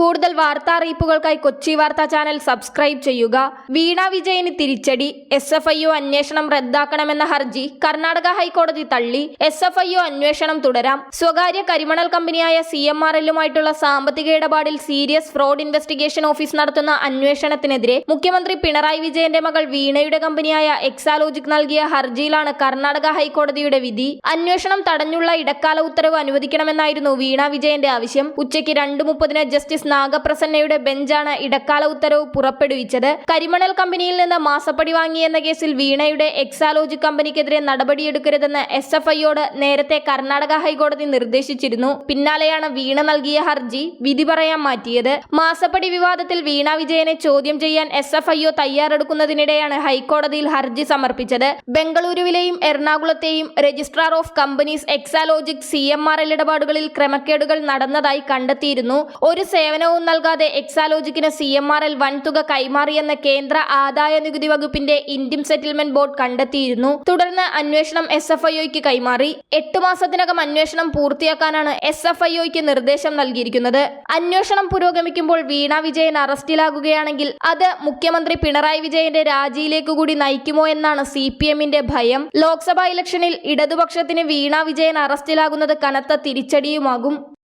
കൂടുതൽ വാർത്താ അറിയിപ്പുകൾക്കായി കൊച്ചി വാർത്താ ചാനൽ സബ്സ്ക്രൈബ് ചെയ്യുക. വീണ വിജയന് തിരിച്ചടി. എസ് എഫ് ഐ ഒ അന്വേഷണം റദ്ദാക്കണമെന്ന ഹർജി കർണാടക ഹൈക്കോടതി തള്ളി. എസ് എഫ് ഐ ഒ അന്വേഷണം തുടരാം. സ്വകാര്യ കരിമണൽ കമ്പനിയായ സി എം ആർ എല്ലുമായിട്ടുള്ള സാമ്പത്തിക ഇടപാടിൽ സീരിയസ് ഫ്രോഡ് ഇൻവെസ്റ്റിഗേഷൻ ഓഫീസ് നടത്തുന്ന അന്വേഷണത്തിനെതിരെ മുഖ്യമന്ത്രി പിണറായി വിജയന്റെ മകൾ വീണയുടെ കമ്പനിയായ എക്സാലോജിക് നൽകിയ ഹർജിയിലാണ് കർണാടക ഹൈക്കോടതിയുടെ വിധി. അന്വേഷണം തടഞ്ഞുള്ള ഇടക്കാല ഉത്തരവ് അനുവദിക്കണമെന്നായിരുന്നു വീണ വിജയന്റെ ആവശ്യം. ഉച്ചയ്ക്ക് രണ്ട് മുപ്പതിന് ജസ്റ്റിസ് നാഗപ്രസന്നയുടെ ബെഞ്ചാണ് ഇടക്കാല ഉത്തരവ് പുറപ്പെടുവിച്ചത്. കരിമണൽ കമ്പനിയിൽ നിന്ന് മാസപ്പടി വാങ്ങിയെന്ന കേസിൽ വീണയുടെ എക്സാലോജി കമ്പനിക്കെതിരെ നടപടിയെടുക്കരുതെന്ന് എസ് എഫ് ഐയോട് നേരത്തെ കർണാടക ഹൈക്കോടതി നിർദ്ദേശിച്ചിരുന്നു. പിന്നാലെയാണ് വീണ നൽകിയ ഹർജി വിധി പറയാൻ മാറ്റിയത്. മാസപ്പടി വിവാദത്തിൽ വീണ വിജയനെ ചോദ്യം ചെയ്യാൻ എസ് എഫ് ഐ ഒ തയ്യാറെടുക്കുന്നതിനിടെയാണ് ഹൈക്കോടതിയിൽ ഹർജി സമർപ്പിച്ചത്. ബംഗളൂരുവിലെയും എറണാകുളത്തെയും registrar of companies Exalogic C M R L ഇടപാടുകളിൽ ക്രമക്കേടുകൾ നടന്നതായി കണ്ടെത്തിയിരുന്നു. ഒരു സേവനവും നൽകാതെ എക്സാലോജിക്കിന് സി എം ആർ എൽ വൻതുക കൈമാറിയെന്ന് കേന്ദ്ര ആദായ നികുതി വകുപ്പിന്റെ ഇന്ത്യൻ സെറ്റിൽമെന്റ് ബോർഡ് കണ്ടെത്തിയിരുന്നു. തുടർന്ന് അന്വേഷണം എസ് എഫ് ഐഒയ്ക്ക് കൈമാറി. എട്ട് മാസത്തിനകം അന്വേഷണം പൂർത്തിയാക്കാനാണ് എസ് എഫ് ഐഒയ്ക്ക് നിർദ്ദേശം നൽകിയിരിക്കുന്നത്. അന്വേഷണം പുരോഗമിക്കുമ്പോൾ വീണ വിജയൻ അറസ്റ്റിലാകുകയാണെങ്കിൽ അത് മുഖ്യമന്ത്രി പിണറായി വിജയന്റെ രാജിയിലേക്ക് കൂടി നയിക്കുമോ എന്നാണ് സി പി എമ്മിന്റെ ഭയം. ലോക്സഭാ ഇലക്ഷനിൽ ഇടതുപക്ഷത്തിന് വീണ വിജയൻ അറസ്റ്റിലാകുന്നത് കനത്ത തിരിച്ചടിയുമാകും.